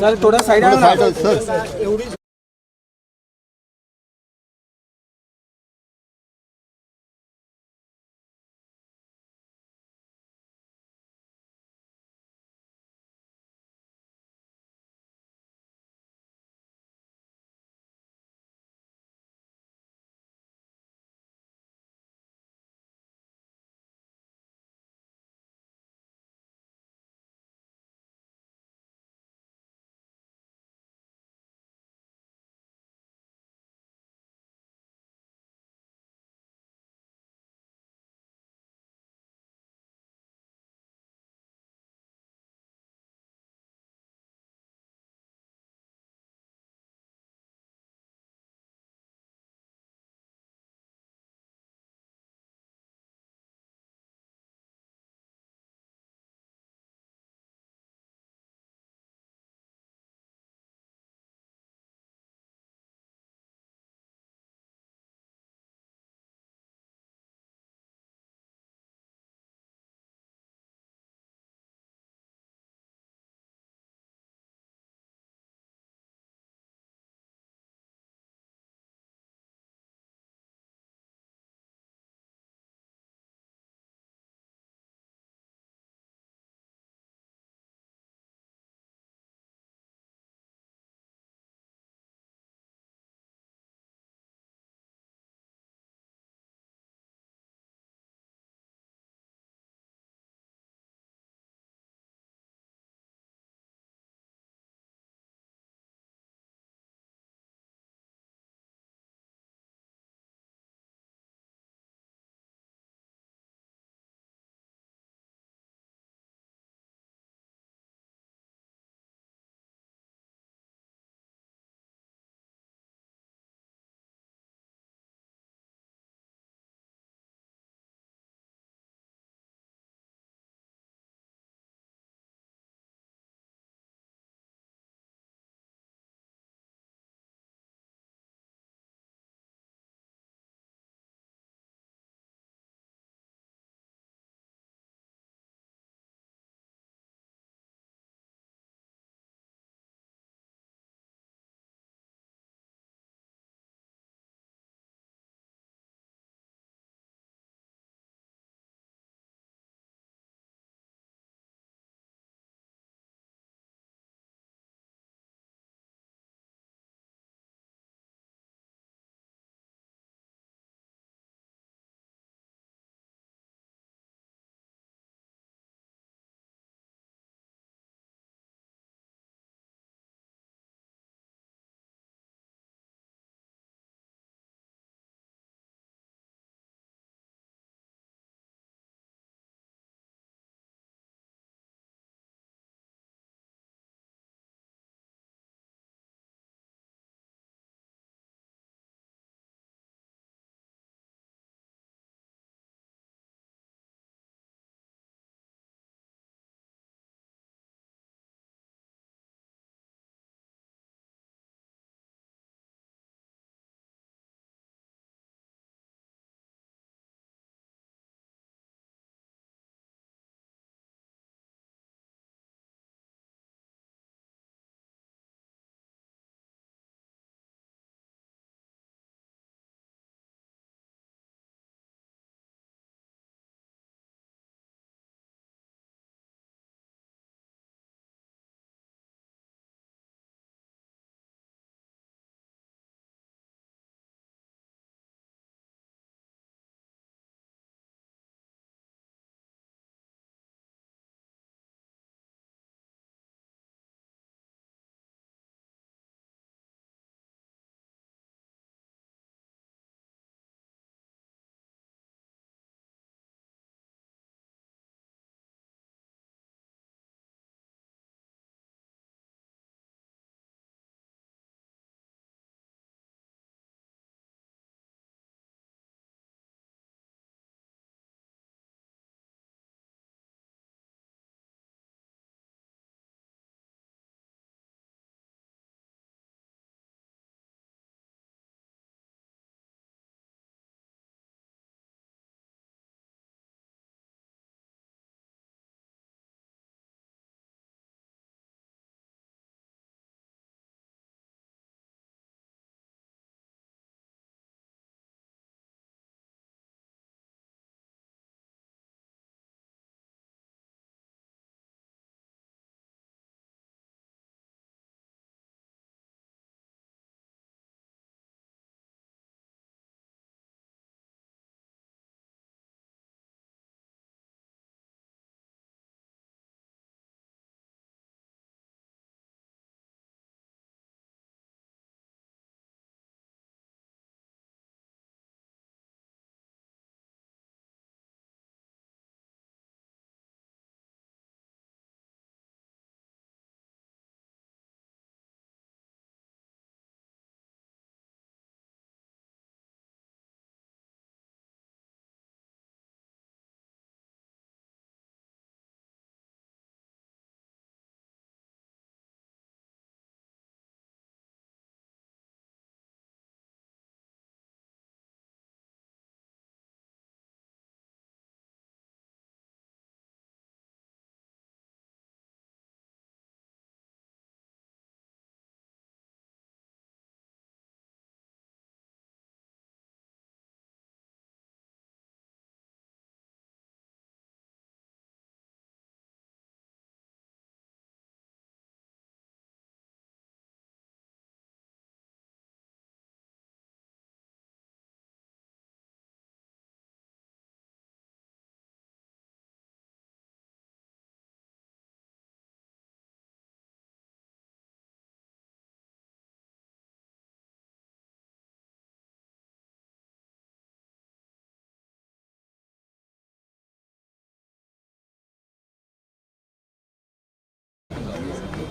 Sir थोडं side थोडं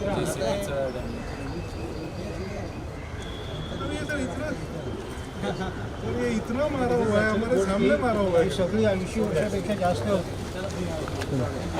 side आहे, सर. तर ये इतना मारा हुआ है हमारे सामने मारा हुआ है सगळी ऐंशी वर्षापेक्षा जास्त होती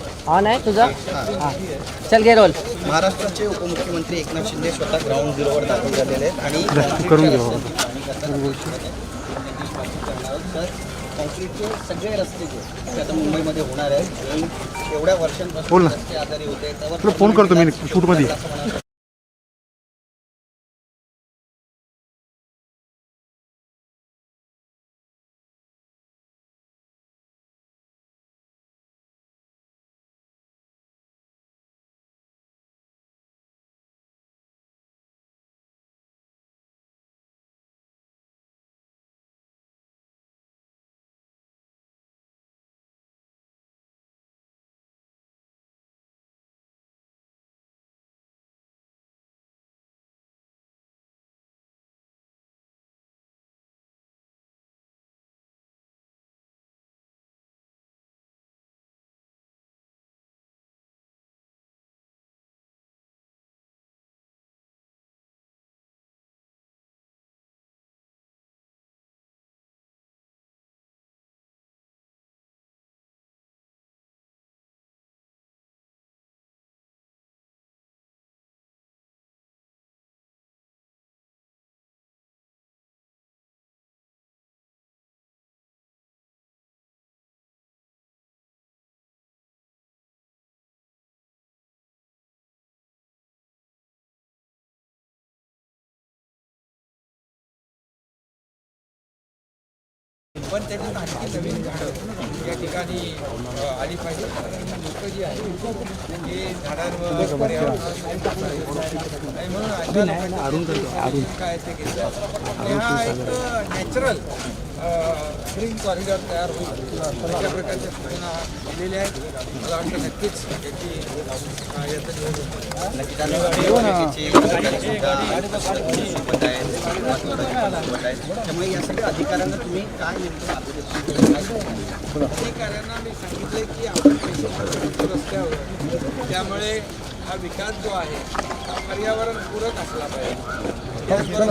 ऑन आहे तुझा? हा. चल गे रोल. महाराष्ट्राचे उपमुख्यमंत्री एकनाथ शिंदे स्वतः ग्राउंड झिरोवर दाखल झालेले आहेत आणि करून घेऊ. कॉन्क्रीटचे सगळे रस्ते जे ते आता मुंबईमध्ये होणार आहेत. आणि एवढ्या वर्षांपासून आजारी होते. फोन करतो मी शूटमध्ये. पण त्याच्यात आणखी नवीन झाडं या ठिकाणी आली पाहिजे. लोक जी आहेत हे झाडांवर पर्यावरणात आणि म्हणून अशा लोकांची काय ते घेतलं हा एक नॅचरल ग्रीन कॉरिडॉर तयार होईल. अशा प्रकारच्या सूचना दिलेल्या आहेत. मला वाटतं नक्कीच याची अ, याचं नियोजन त्यामुळे या सगळ्या अधिकाऱ्यांना तुम्ही काय नेमकं? अधिकाऱ्यांना मी सांगितले की आपण पैसे रस्त्यावर. त्यामुळे हा विकास जो आहे हा पर्यावरणपूरक असला पाहिजे.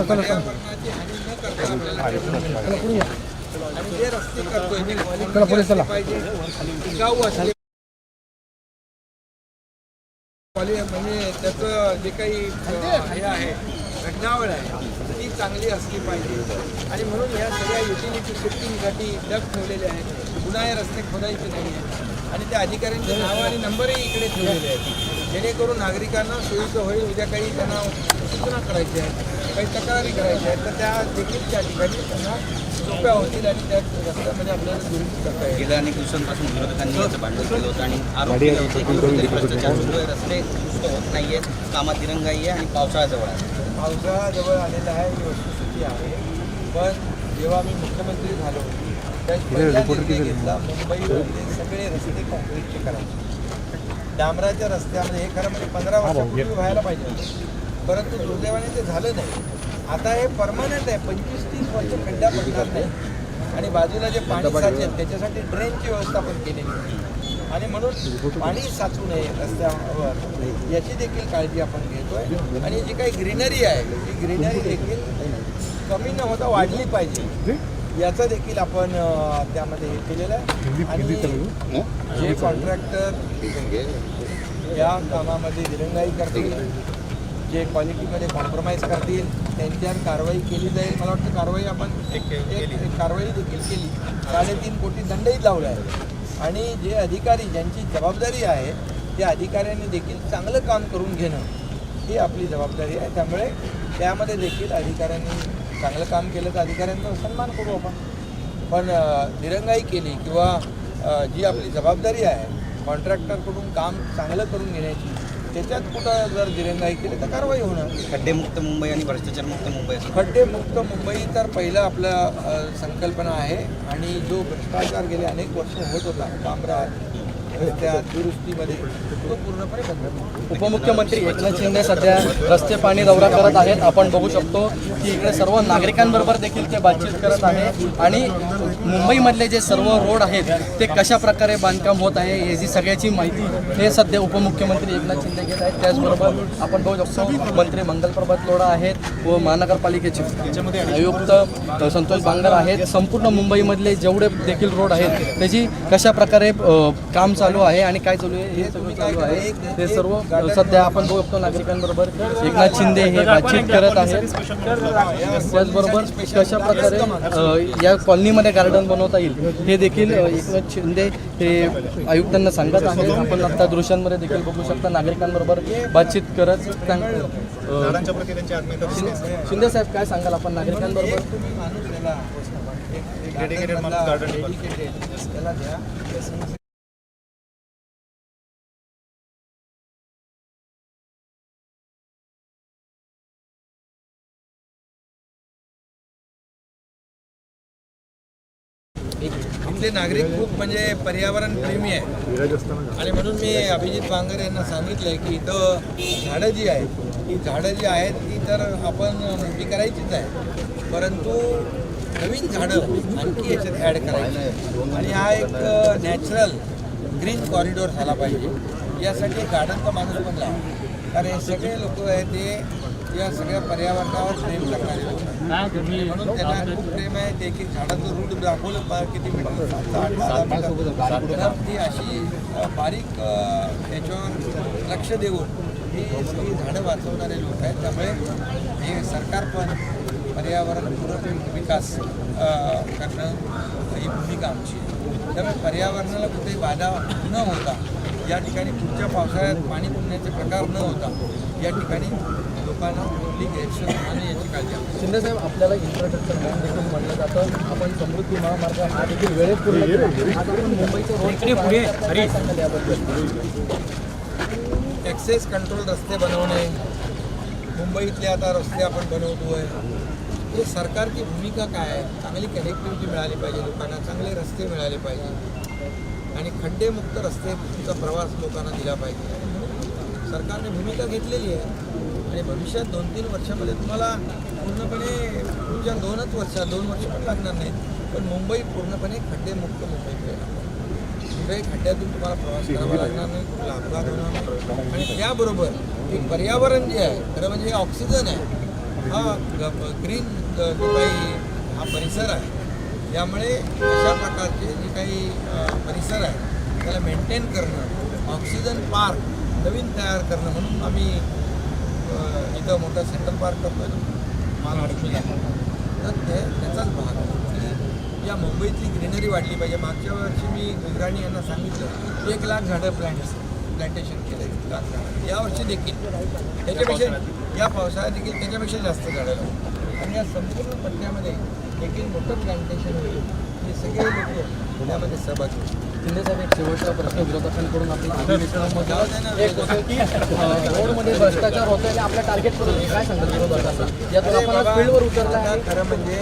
पर्यावरणाची हानी न करता आपल्याला आणि जे रस्ते करतोय ते quality असले पाहिजे टिकाऊ असले म्हणजे त्याचं जे काही अ, हे आहे घटनावळ आहे ती चांगली असली पाहिजे. आणि म्हणून ह्या सगळ्या युटिलिटी शिफ्टिंगसाठी डग ठेवलेले आहेत. पुन्हा हे रस्ते खोदायचे नाही आणि त्या अधिकाऱ्यांचे नावं आणि नंबरही इकडे ठेवलेले आहेत. जेणेकरून नागरिकांना सोयीचं होईल. उद्या काही त्यांना सूचना करायच्या आहेत काही तक्रारी करायच्या आहेत तर त्या देखील त्या ठिकाणी त्यांना सोप्या होतील आणि त्या रस्त्यामध्ये आपल्याला दुरुस्त करता येईल. गेल्या अनेक दिवसांपासून विरोधकांनी याचं भांडण केलं होतं आणि आरोप केले होते की कुठेतरी भ्रष्टाचार सुरू आहे रस्ते दुरुस्त होत नाहीयेत कामात दिरंगाई आहे आणि पावसाळा जवळ आहे. पावसाळा जवळ आलेला आहे ही वस्तुस्थिती आहे. पण जेव्हा मी मुख्यमंत्री झालो त्या पहिला निर्णय घेतला मुंबईमधले सगळे सगळे रस्ते कॉन्क्रीटचे करायचे. डांबराच्या रस्त्यामध्ये हे खरं म्हणजे पंधरा वर्षापूर्वी व्हायला पाहिजे होतं. परंतु दुर्दैवाने ते झालं नाही. आता हे परमनंट आहे. पंचवीस तीस वर्ष खड्डा पडणार नाही. आणि बाजूला जे पाणी साचेल त्याच्यासाठी ड्रेनची व्यवस्था पण केलेली आहे. आणि म्हणून पाणी साचू नये रस्त्यावर याची देखील काळजी आपण घेतोय. आणि जी काही ग्रीनरी आहे ती ग्रीनरी देखील कमी न होता वाढली पाहिजे. याचा देखील आपण त्यामध्ये हे केलेलं आहे. आणि जे कॉन्ट्रॅक्टर या कामामध्ये दिरंगाई करतील जे क्वालिटीमध्ये कॉम्प्रोमाइज करतील त्यांच्यावर कारवाई केली जाईल. मला वाटतं कारवाई आपण एक एक कारवाई देखील केली. साडेतीन कोटी दंडही लावला आहे आणि जे अधिकारी ज्यांची जबाबदारी आहे त्या अधिकाऱ्यांनी देखील चांगलं काम करून घेणं ही आपली जबाबदारी आहे. त्यामुळे त्यामध्ये देखील अधिकाऱ्यांनी चांगलं काम केलं तर अधिकाऱ्यांचा सन्मान करू आपण. पण दिरंगाई केली किंवा जी आपली जबाबदारी आहे कॉन्ट्रॅक्टरकडून काम चांगलं करून घेण्याची त्याच्यात कुठं जर दिरंगाई केली तर कारवाई होणार. खड्डेमुक्त मुंबई आणि भ्रष्टाचारमुक्त मुंबई खड्डेमुक्त मुंबई तर पहिलं आपलं संकल्पना आहे आणि जो भ्रष्टाचार गेले अनेक वर्ष होत होता कामराज त्या दुरुस्तीमध्ये. तो पूर्णपणे बंद उपमुख्यमंत्री एकनाथ शिंदे सध्या रस्ते पाणी दौरा करत आहेत. आपण बघू शकतो की इकडे सर्व नागरिकांबरोबर देखील ते बातचीत करत आहे. आणि मुंबईमधले जे सर्व रोड आहेत ते कशा प्रकारे बांधकाम होत आहे याची सगळ्याची माहिती हे सध्या उपमुख्यमंत्री एकनाथ शिंदे घेत आहेत. त्याचबरोबर आपण बघू शकतो मंत्री मंगलप्रभात लोढा आहेत व महानगरपालिकेचे आयुक्त संतोष बांगर आहेत. संपूर्ण मुंबईमधले जेवढे देखील रोड आहेत त्याची कशा प्रकारे काम चालू आहे आणि काय चालू आहे हे चालू आहे. ते सर्व सध्या आपण बघू शकतो नागरिकांबरोबर. एकनाथ शिंदे हे बातचीत करत आहेत. त्याचबरोबर कशा प्रकारे या कॉलनीमध्ये गार्डन बनवता येईल. हे देखील एकनाथ शिंदे हे आयुक्तांना सांगत आहेत. आपण आता दृश्यांमध्ये देखील बघू शकता नागरिकांबरोबर बातचीत करत शिंदे साहेब काय सांगाल आपण नागरिकांबरोबर? एक तुम्ही इथले नागरिक खूप म्हणजे पर्यावरण प्रेमी आहे. आणि म्हणून मी अभिजित बांगर यांना सांगितलंय की इथं झाडं जी आहेत ही झाडं जी आहेत ती तर आपण मोठी करायचीच आहे. परंतु नवीन झाडं आणखी याच्यात ॲड करायची आणि हा एक नॅचरल ग्रीन कॉरिडॉर झाला पाहिजे. यासाठी गार्डनचा माणूस पण लावा कारण हे सगळे लोक आहेत ते या सगळ्या पर्यावरणावर प्रेम करणारे लोक म्हणून त्यांना खूप प्रेम आहे. ते एक झाडाचं रूट दाखवलं किती मीटर सात ते आठ दहा मीटर तर ती अशी बारीक याच्यावर लक्ष देऊन ही सगळी झाडं वाचवणारे लोक आहेत. त्यामुळे हे सरकार पण पर्यावरणपूरक विकास करणं ही भूमिका आमची आहे. त्यामुळे पर्यावरणाला कुठेही बाधा न होता या ठिकाणी पुढच्या पावसाळ्यात पाणी पुरण्याचे प्रकार न होता या ठिकाणी लोकांना गैरसोय होणार नाही याची काळजी शिंदे साहेब आपल्याला इन्फ्रास्ट्रक्चर बँक देखील म्हणलं जातं. आपण समृद्धी महामार्ग हा देखील वेळेत पूर्ण मुंबईचं याबद्दल? ॲक्सेस कंट्रोल रस्ते बनवणे. मुंबईतले आता रस्ते आपण बनवतोय. हे सरकारची भूमिका काय आहे? चांगली कनेक्टिव्हिटी मिळाली पाहिजे लोकांना चांगले रस्ते मिळाले पाहिजे. आणि खड्डेमुक्त रस्तेचा प्रवास लोकांना दिला पाहिजे. आणि म्हणून सरकारने भूमिका घेतलेली आहे. आणि भविष्यात दोन तीन वर्षामध्ये तुम्हाला पूर्णपणे तुमच्या दोनच वर्षात दोन वर्ष पण लागणार नाहीत पण मुंबई पूर्णपणे खड्डेमुक्त मुंबई मिळेल कुठेही खड्ड्यातून तुम्हाला प्रवास करावा लागणार नाही कुठला अपघात होणार नाही. आणि त्याबरोबर हे पर्यावरण जे आहे खरं म्हणजे हे ऑक्सिजन आहे. हा ग्रीन जो काही हा परिसर आहे. त्यामुळे अशा प्रकारचे जे काही परिसर आहे त्याला मेंटेन करणं ऑक्सिजन पार्क नवीन तयार करणं म्हणून आम्ही इथं मोठं सेंट्रल पार्क करतोय माल अडकलेला तर ते त्याचाच भाग. आहे की या मुंबईतली ग्रीनरी वाढली पाहिजे. मागच्या वर्षी मी गुजराणी यांना सांगितलं एक लाख झाडं प्लॅन्ट प्लांटेशन केलं एक लाख झाडं यावर्षी देखील. त्याच्यापेक्षा या पावसाळ्यात देखील त्याच्यापेक्षा जास्त झाडं लावू. आणि या संपूर्ण पट्ट्यामध्ये देखील मोठं प्लांटेशन होईल. हे सगळे लोक त्यामध्ये सहभागी शिंदे साहेब एक शेवटचा प्रश्न विरोधकांकडून अधिवेशनामध्ये एक होतं की रोडमध्ये भ्रष्टाचार होतोय आणि आपल्या टार्गेट करून काय सांगतात विरोधकांना? यातून आपण फील्डवर उतरला आहे. खरं म्हणजे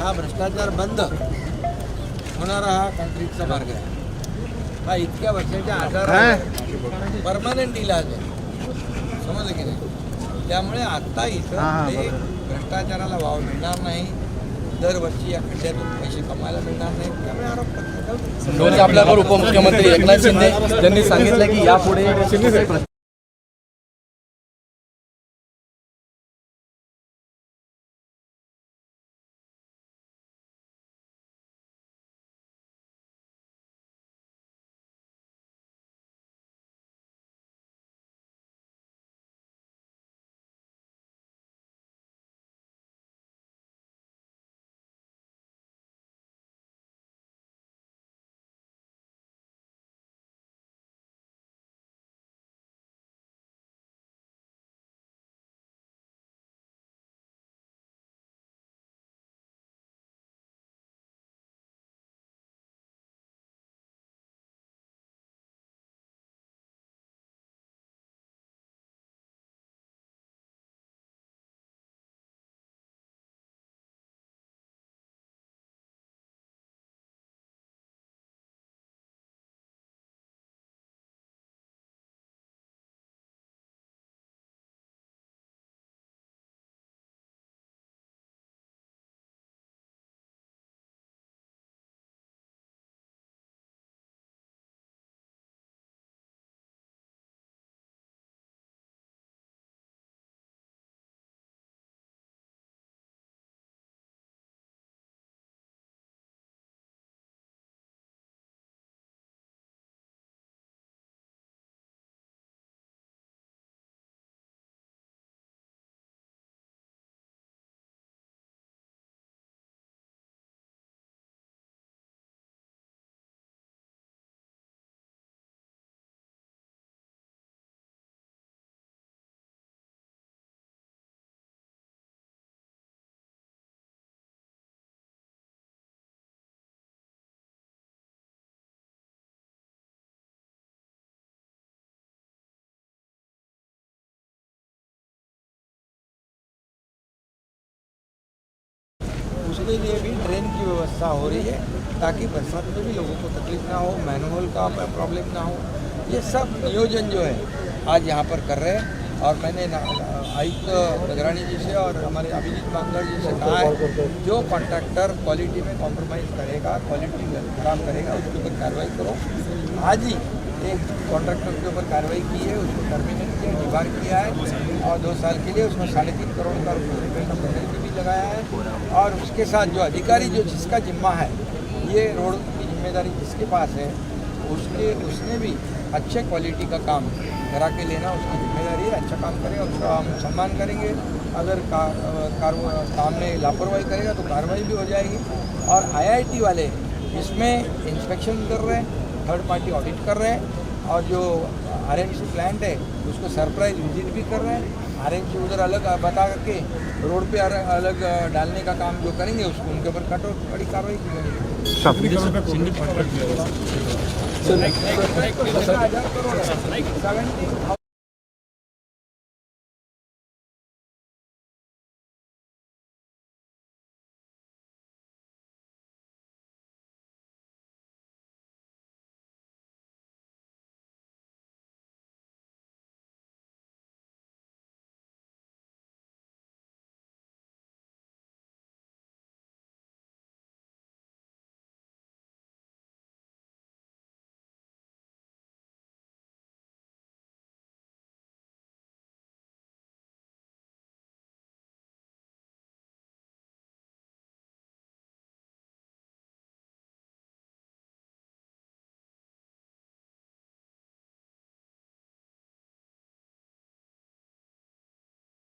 हा भ्रष्टाचार बंद होणारा हा कॉन्क्रीटचा मार्ग आहे. हा इतक्या वर्षाच्या आजार परमनंट इलाज आहे. समजलं की नाही? त्यामुळे आता इथं भ्रष्टाचाराला वाव मिळणार नाही. दरवर्षी या खड्ड्यातून पैसे कमायला मिळणार नाही. त्यामुळे आरोप आपल्याकडे उपमुख्यमंत्री एकनाथ शिंदे यांनी सांगितलं की यापुढे उसके लिए भी ड्रेन की व्यवस्था हो रही है, ताकि बरसात में भी लोगों को तकलीफ़ ना हो मैनुअल का प्रॉब्लम ना हो। ये सब नियोजन जो है, आज यहाँ पर कर रहे हैं। और मैंने आयुक्त गगरानी जी से और हमारे अभिजीत बांगड़ जी से कहा है जो कॉन्ट्रैक्टर क्वालिटी में कॉम्प्रोमाइज़ करेगा क्वालिटी खराब करेगा, उसके ऊपर कार्रवाई करो। आज ही एक कॉन्ट्रैक्टर के ऊपर कार्रवाई की है, उसको टर्मिनेट किया। डिबार किया है और दो साल के लिए उसमें साढ़े तीन करोड़ का रुपये का भी लगाया है और उसके साथ जो अधिकारी जो जिसका जिम्मा है ये रोड की ज़िम्मेदारी जिसके पास है उसके उसने भी अच्छे क्वालिटी का काम करा के लेना उसकी ज़िम्मेदारी है अच्छा काम करेगा उसका हम सम्मान करेंगे। अगर का, काम में लापरवाही करेगा तो कार्रवाई भी हो जाएगी। और आईआईटी वाले इसमें इंस्पेक्शन कर रहे हैं थर्ड पार्टी ऑडिट कर रहे हैं और जो आर प्लांट है उसको सरप्राइज़ विज़िट भी कर रहे हैं आर उधर अलग बता करके रोड पे अलग डालने का काम जो करेंगे उसको उनके ऊपर कठोर कड़ी कार्रवाई की जाएगी